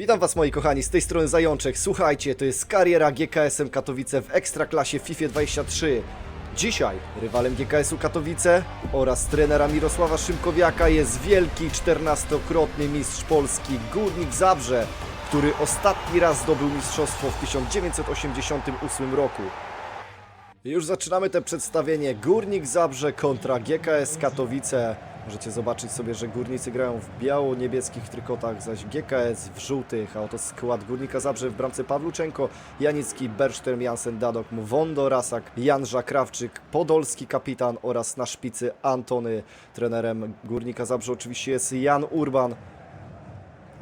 Witam Was moi kochani, z tej strony Zajączek. Słuchajcie, to jest kariera GKS-em Katowice w Ekstraklasie FIFA 23. Dzisiaj rywalem GKS-u Katowice oraz trenera Mirosława Szymkowiaka jest wielki 14-krotny mistrz Polski Górnik Zabrze, który ostatni raz zdobył mistrzostwo w 1988 roku. Już zaczynamy te przedstawienie. Górnik Zabrze kontra GKS Katowice. Możecie zobaczyć sobie, że górnicy grają w biało-niebieskich trykotach, zaś GKS w żółtych. A oto skład Górnika Zabrze w bramce Pawluczenko, Janicki, Berszterm, Jansen, Dadok, Wondo, Rasak, Janża, Krawczyk, Podolski kapitan oraz na szpicy Antony. Trenerem Górnika Zabrze oczywiście jest Jan Urban.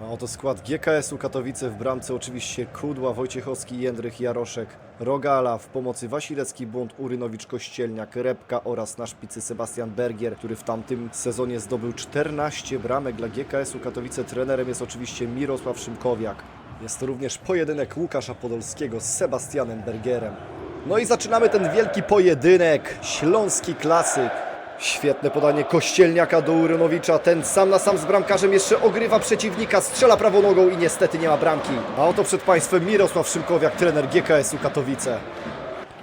A oto skład GKS-u Katowice w bramce oczywiście Kudła, Wojciechowski, Jędrych, Jaroszek, Rogala, w pomocy Wasilecki, Błąd, Urynowicz, Kościelniak, Repka oraz na szpicy Sebastian Bergier, który w tamtym sezonie zdobył 14 bramek dla GKS-u Katowice. Trenerem jest oczywiście Mirosław Szymkowiak. Jest to również pojedynek Łukasza Podolskiego z Sebastianem Bergierem. No i zaczynamy ten wielki pojedynek, śląski klasyk. Świetne podanie Kościelniaka do Urynowicza. Ten sam na sam z bramkarzem jeszcze ogrywa przeciwnika, strzela prawą nogą i niestety nie ma bramki. A oto przed Państwem Mirosław Szymkowiak, trener GKS-u Katowice.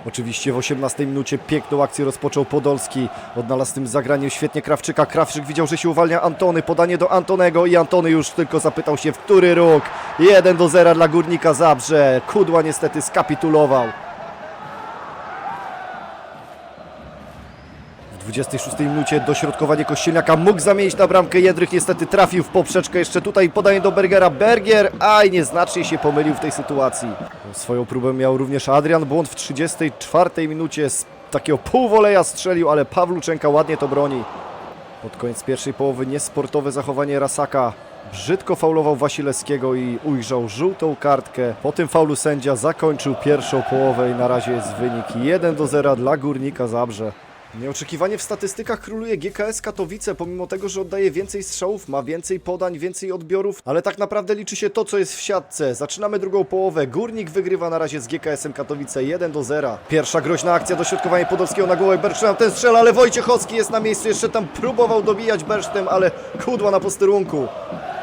Oczywiście w 18 minucie piękną akcję rozpoczął Podolski. Odnalazł tym zagraniem świetnie Krawczyka. Krawczyk widział, że się uwalnia Antony. Podanie do Antonego i Antony już tylko zapytał się, w który róg. 1 do 0 dla Górnika Zabrze. Kudła niestety skapitulował. 26 minucie dośrodkowanie Kościelniaka mógł zamienić na bramkę. Jędrych niestety trafił w poprzeczkę. Jeszcze tutaj podanie do Bergera. Bergier, aj, nieznacznie się pomylił w tej sytuacji. Swoją próbę miał również Adrian Błąd w 34 minucie. Z takiego półwoleja strzelił, ale Pawluczenka ładnie to broni. Pod koniec pierwszej połowy niesportowe zachowanie Rasaka. Brzydko faulował Wasilewskiego i ujrzał żółtą kartkę. Po tym faulu sędzia zakończył pierwszą połowę i na razie jest wynik 1 do 0 dla Górnika Zabrze. Nieoczekiwanie w statystykach króluje GKS Katowice, pomimo tego, że oddaje więcej strzałów, ma więcej podań, więcej odbiorów, ale tak naprawdę liczy się to, co jest w siatce. Zaczynamy drugą połowę. Górnik wygrywa na razie z GKS-em Katowice 1 do 0. Pierwsza groźna akcja, dośrodkowanie Podolskiego na głowę Bersztem, ten strzela, ale Wojciechowski jest na miejscu, jeszcze tam próbował dobijać Bersztem, ale kudła na posterunku.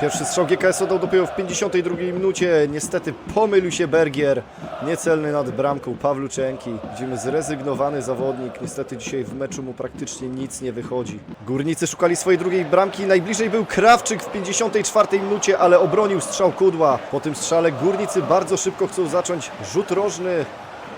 Pierwszy strzał GKS oddał dopiero w 52 minucie. Niestety pomylił się Bergier. Niecelny nad bramką Pawluczenki. Widzimy zrezygnowany zawodnik. Niestety dzisiaj w meczu mu praktycznie nic nie wychodzi. Górnicy szukali swojej drugiej bramki. Najbliżej był Krawczyk w 54 minucie, ale obronił strzał Kudła. Po tym strzale Górnicy bardzo szybko chcą zacząć rzut rożny.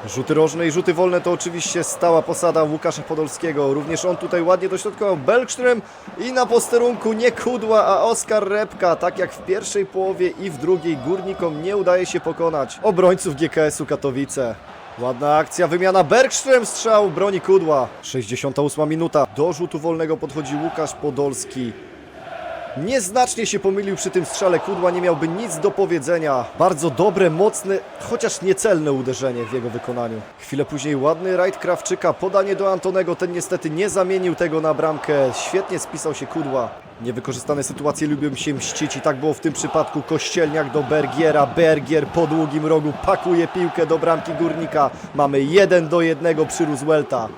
Rzuty rożne i rzuty wolne to oczywiście stała posada Łukasza Podolskiego. Również on tutaj ładnie dośrodkował Belkström i na posterunku nie Kudła, a Oskar Repka. Tak jak w pierwszej połowie i w drugiej górnikom nie udaje się pokonać obrońców GKS-u Katowice. Ładna akcja, wymiana Bergström, strzał broni Kudła. 68 minuta. Do rzutu wolnego podchodzi Łukasz Podolski. Nieznacznie się pomylił przy tym strzale. Kudła nie miałby nic do powiedzenia. Bardzo dobre, mocne, chociaż niecelne uderzenie w jego wykonaniu. Chwilę później ładny rajd Krawczyka, podanie do Antonego. Ten niestety nie zamienił tego na bramkę. Świetnie spisał się Kudła. Niewykorzystane sytuacje lubią się mścić i tak było w tym przypadku. Kościelniak do Bergiera. Bergier po długim rogu pakuje piłkę do bramki Górnika. Mamy 1 do 1 przy Roosevelta.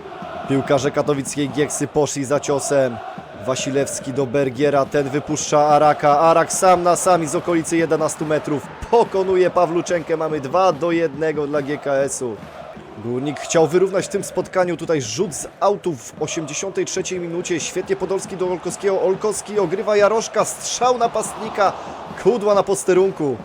Piłkarze katowickiej Gieksy poszli za ciosem. Wasilewski do Bergiera, ten wypuszcza Araka. Arak sam na sami z okolicy 11 metrów pokonuje Pawluczenkę. Mamy 2 do 1 dla GKS-u. Górnik chciał wyrównać w tym spotkaniu. Tutaj rzut z autu w 83 minucie. Świetnie Podolski do Olkowskiego. Olkowski ogrywa Jaroszka. Strzał napastnika. Kudła na posterunku.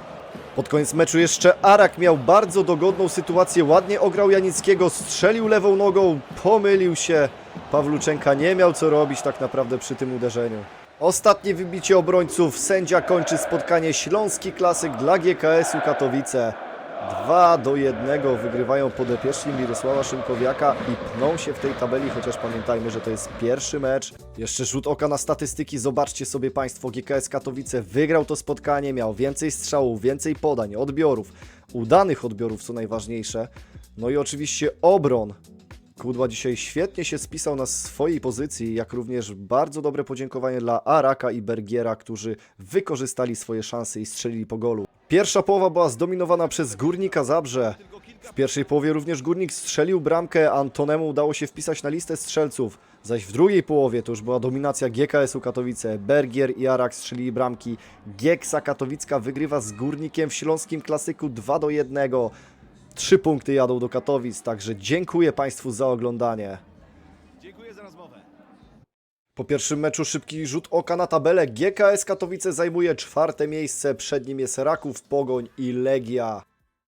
Pod koniec meczu jeszcze Arak miał bardzo dogodną sytuację. Ładnie ograł Janickiego. Strzelił lewą nogą. Pomylił się. Pawluczenka nie miał co robić tak naprawdę przy tym uderzeniu. Ostatnie wybicie obrońców. Sędzia kończy spotkanie. Śląski klasyk dla GKS-u Katowice. 2 do 1 wygrywają podopieczni Mirosława Szymkowiaka i pną się w tej tabeli, chociaż pamiętajmy, że to jest pierwszy mecz. Jeszcze rzut oka na statystyki, zobaczcie sobie Państwo, GKS Katowice wygrał to spotkanie, miał więcej strzałów, więcej podań, odbiorów, udanych odbiorów co najważniejsze, no i oczywiście obron. Kudła dzisiaj świetnie się spisał na swojej pozycji, jak również bardzo dobre podziękowanie dla Araka i Bergiera, którzy wykorzystali swoje szanse i strzelili po golu. Pierwsza połowa była zdominowana przez Górnika Zabrze. W pierwszej połowie również Górnik strzelił bramkę, Antonemu udało się wpisać na listę strzelców, zaś w drugiej połowie to już była dominacja GKS-u Katowice. Bergier i Arak strzelili bramki. Gieksa Katowicka wygrywa z Górnikiem w Śląskim Klasyku 2 do 1. Trzy punkty jadą do Katowic, także dziękuję Państwu za oglądanie. Dziękuję za rozmowę. Po pierwszym meczu szybki rzut oka na tabelę. GKS Katowice zajmuje czwarte miejsce, przed nim jest Raków, Pogoń i Legia.